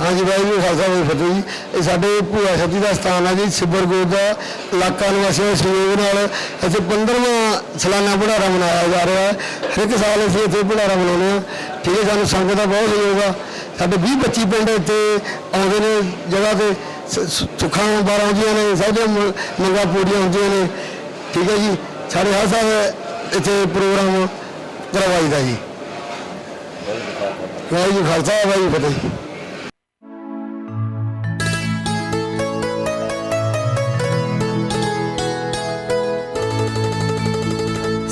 ਹਾਂਜੀ ਵਾਹਿਗੁਰੂ ਖਾਲਸਾ ਵਾਹਿਗੁਰੂ ਫਤਿਹ ਜੀ। ਇਹ ਸਾਡੇ ਭੂਆ ਸਤੀ ਦਾ ਸਥਾਨ ਹੈ ਜੀ, ਸਿੱਬਰ ਦਾ ਇਲਾਕਾ ਨਿਵਾਸੀਆਂ ਦੇ ਸਹਿਯੋਗ ਨਾਲ। ਇੱਥੇ 15ਵਾਂ ਸਾਲਾਨਾ ਭੰਡਾਰਾ ਮਨਾਇਆ ਜਾ ਰਿਹਾ ਹੈ। ਹਰ ਇੱਕ ਸਾਲ ਅਸੀਂ ਇੱਥੇ ਭੰਡਾਰਾ ਮਨਾਉਂਦੇ ਹਾਂ। ਠੀਕ ਹੈ, ਸਾਨੂੰ ਸੰਗਤ ਦਾ ਬਹੁਤ ਸਹਿਯੋਗ ਆ। ਸਾਡੇ 20 25 ਪਿੰਡ ਇੱਥੇ ਆਉਂਦੇ ਨੇ, ਜਗ੍ਹਾ ਤੇ ਸੁੱਖਾਂ ਬਾਰਾਂ ਹੁੰਦੀਆਂ ਨੇ, ਸਭ ਦੇ ਮੰਗਾਂ ਪੂਰੀਆਂ ਹੁੰਦੀਆਂ ਨੇ। ਠੀਕ ਹੈ ਜੀ, ਸਾਡੇ ਹਰ ਸਾਲ ਇੱਥੇ ਪ੍ਰੋਗਰਾਮ ਕਰਵਾਈਦਾ ਜੀ। ਵਾਹਿਗੁਰੂ ਖਾਲਸਾ। ਵਾਹਿਗੁਰੂ ਫਤਿਹ।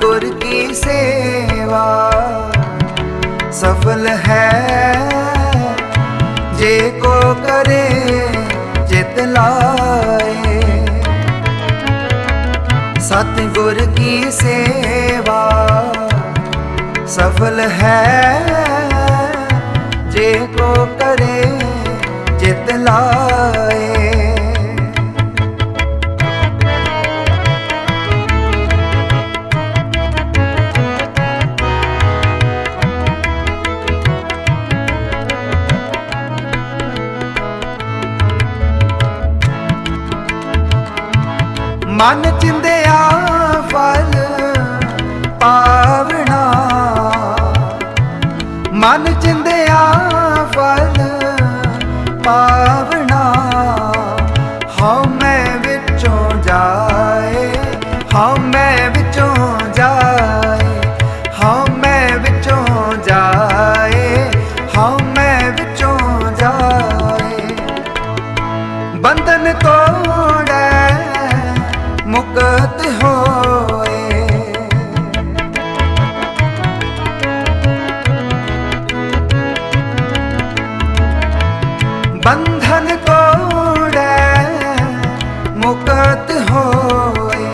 ਗੁਰ ਕੀ ਸੇਵਾ ਸਫਲ ਹੈ ਜੇ ਕੋ ਕਰੇ ਜਿਤ ਲਾਏ ਸਤ ਗੁਰ ਕੀ ਸੇਵਾ ਸਫਲ ਹੈ ਜੇ ਕੋ ਮਨ ਚਿੰਦੇ ਬੰਧਨ ਤੋੜੈ ਮੁਕਤ ਹੋਏ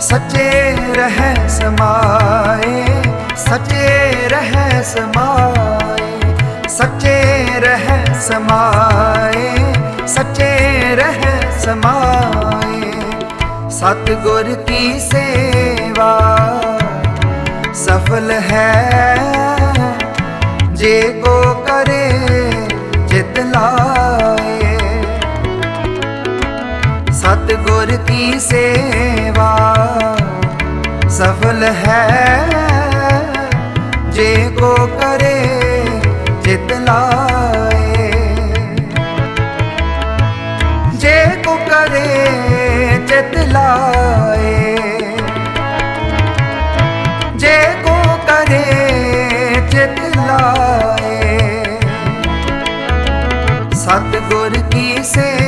ਸੱਚੇ ਰਹਿ ਸਮਾਏ ਸੱਚੇ ਰਹਿ ਸਮਾਏ ਸੱਚੇ ਰਹਿ ਸਮਾਏ ਸੱਚੇ ਰਹਿ ਸਮਾਏ ਸਤਿਗੁਰ ਕੀ ਸੇਵਾ ਸਫਲ ਹੈ ਜੇ ਸਤਿਗੁਰ ਕੀ ਸੇਵਾ ਸਫਲ ਹੈ। ਜੇ ਕੋ ਕਰੇ, ਜਿਤ ਲਾਏ। ਜੇ ਕੋ ਕਰੇ, ਜਿਤ ਲਾਏ। ਜੇ ਕੋ ਕਰੇ, ਜਿਤ ਲਾਏ। ਸਤਿਗੁਰ ਕੀ ਸੇਵਾ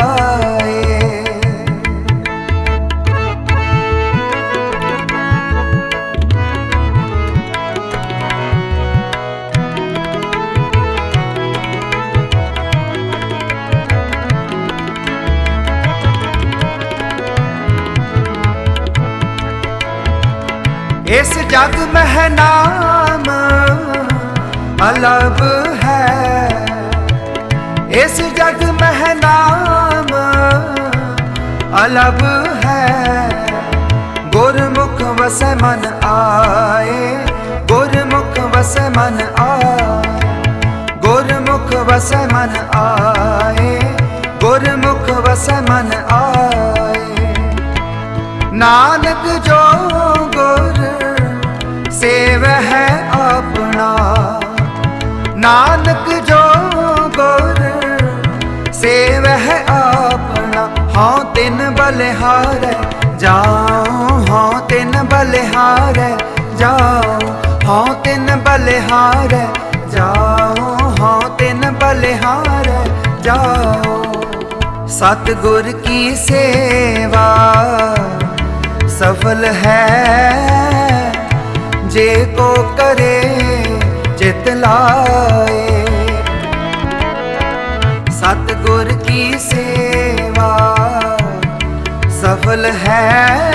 ਜਗ ਨਾਮ ਅਲਬ ਬਲਿਹਾਰੈ ਜਾਓ ਹਉ ਤਿਨ ਬਲਿਹਾਰੈ ਜਾਓ ਹਉ ਤਿਨ ਬਲਿਹਾਰੈ ਜਾਓ ਹਉ ਤਿਨ ਬਲਿਹਾਰੈ ਜਾਉ, ਸਤਿਗੁਰ ਕੀ ਸੇਵਾ ਸਫਲ ਹੈ। ਜੇ ਕੋ ਕਰੇ ਚਿਤ ਲਾਏ। ਸਤਿਗੁਰ ਕੀ ਸੇਵਾ ਸਫਲ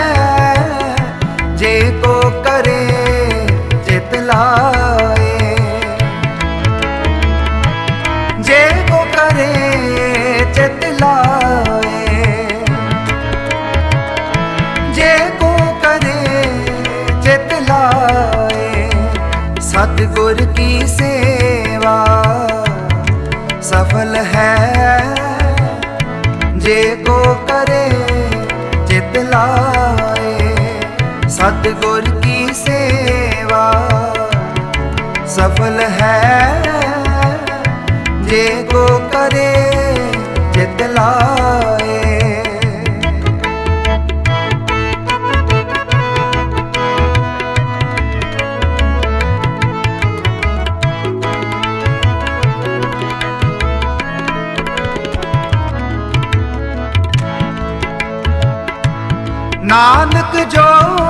ਸਤਿਗੁਰ ਕੀ ਸੇਵਾ? ਸਫਲ ਹੈ। ਜੇ ਕੋ ਕਰੇ ਚਿਤ ਲਾਏ। ਨਾਨਕ ਜੋ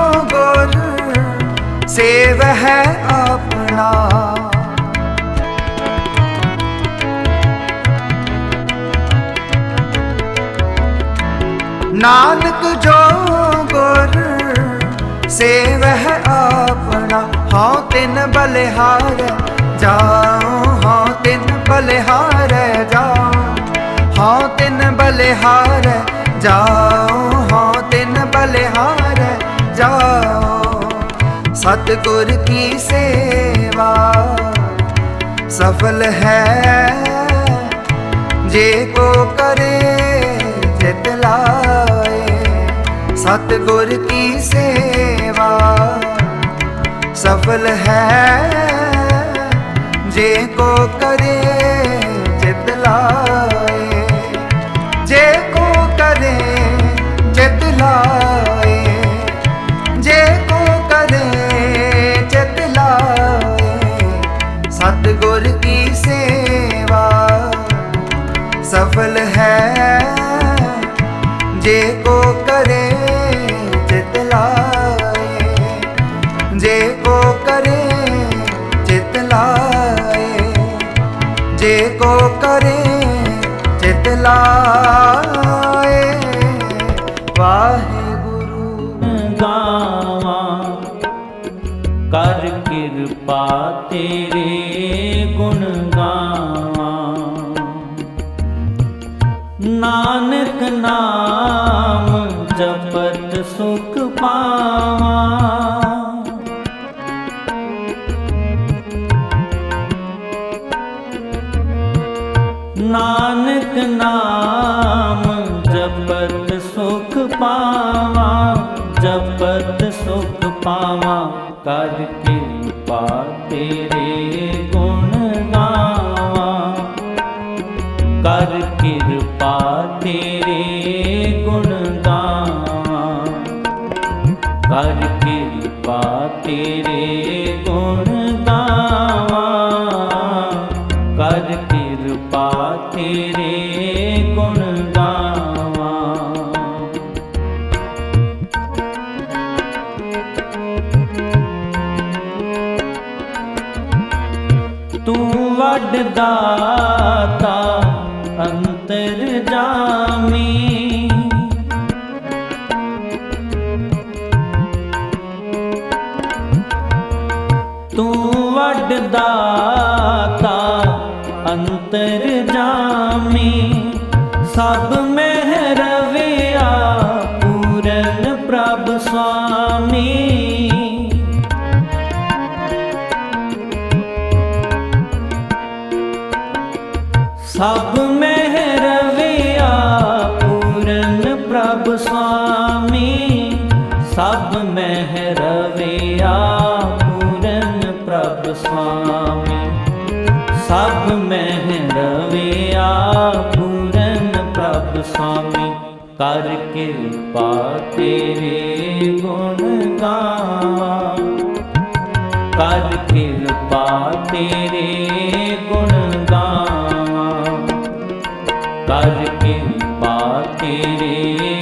ਸੇਵ ਹੈ ਆਪਣਾ ਹਉ ਤਿਨ ਬਲਿਹਾਰੈ ਜਾਉ ਹਉ ਤਿਨ ਬਲਿਹਾਰੈ ਜਾਉ। ਹਉ ਤਿਨ ਬਲਿਹਾਰੈ ਜਾਉ ਹਉ ਤਿਨ ਬਲਿਹਾਰੈ ਜਾਉ। ਸਤਿਗੁਰ ਕੀ ਸੇਵਾ ਸਫਲ ਹੈ? ਜੇ ਕੋ ਕਰੇ, ਜਿਤ ਲਾਏ। ਸਤਿਗੁਰ ਕੀ ਸੇਵਾ ਸਫਲ ਹੈ ਜੇ ਕੋ ਕਰੇ ਜੇ ਕੋ ਕਰੇ, ਜਿਤ ਲਾਏ। ਵਾਹਿਗੁਰੂ ਗਾਵਾਂ, ਕਰ ਕਿਰਪਾ ਤੇਰੇ ਗੁਣ ਗਾਵਾਂ। ਨਾਨਕ ਨਾਮ ਜਪਤ ਸੁਖ ਪਾਵਾਂ। ਕਰ ਕਿਰਪਾ ਤੇਰੇ ਗੁਣ ਗਾਵਾਂ। ਕਰ ਕਿਰਪਾ ਤੇਰੇ ਗੁਣ ਗਾਵਾਂ। ਤੂੰ ਵੱਡ ਦਾਤਾ, ਅੰਤਰ ਜਾਮੀ। ਅੰਤਰ ਜਾਮੀ ਸਭ ਮਹਿ ਰਵਿਆ ਪੂਰਨ ਪ੍ਰਭ ਸੁਆਮੀ। ਸਭ ਮਹਿ ਪੂਰਨ ਪ੍ਰਭ ਸੁਆਮੀ। ਸਭ ਮਹਿ ਸੁਆਮੀ ਸਭ ਮਹਿ ਰਵਿਆ, ਪੂਰਨ ਸੁਆਮੀ। ਕਰ ਕਿਰਪਾ ਤੇਰੇ ਗੁਣ ਗਾਵਾਂ। ਕਰ ਕਿਰਪਾ ਤੇਰੇ ਗੁਣ ਗਾਵਾਂ। ਕਰ ਕਿਰਪਾ ਤੇਰੇ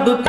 ਮੇਰੇ ਪ੍ਰਭ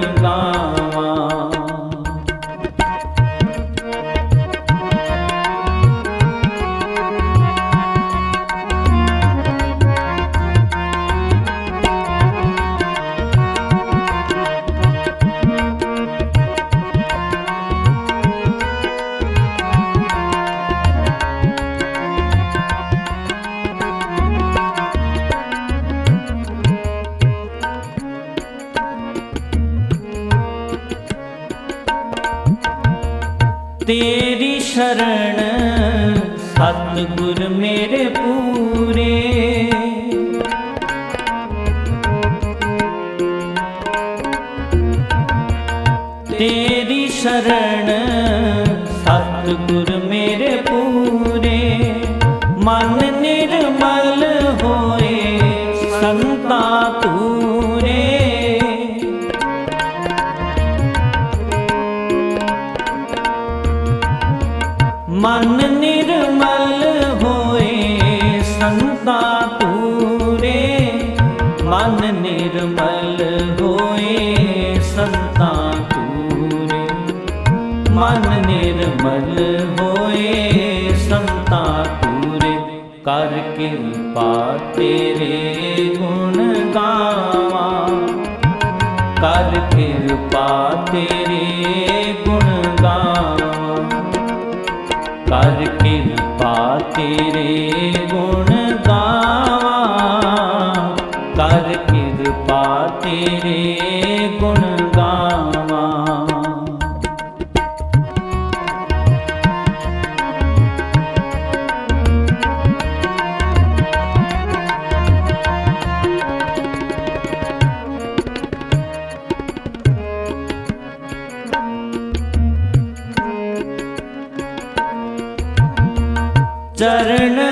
ਤੇਰੀ ਸਤਿਗੁਰ ਮੇਰੇ ਪੂਰੇ ਸੰਤਾ ਤੂਰੇ ਮਨ ਨਿਰਮਲ ਹੋਏ ਸੰਤਾ ਤੂਰੇ ਕਰ ਕਿਰਪਾ ਤੇਰੇ ਗੁਣ ਗਾਵਾਂ। ਕਰ ਕਿਰਪਾ ਤੇਰੇ ਗੁਣ ਗਾਵਾਂ। ਕਰ ਕਿਰਪਾ ਤੇਰੇ ਗੁਣ ਗਾਵਾਂ। ਕਰ ਕਿਰਪਾ ਤੇਰੇ ਗੁਣ ਗਾਵਾਂ। ਚਰਨ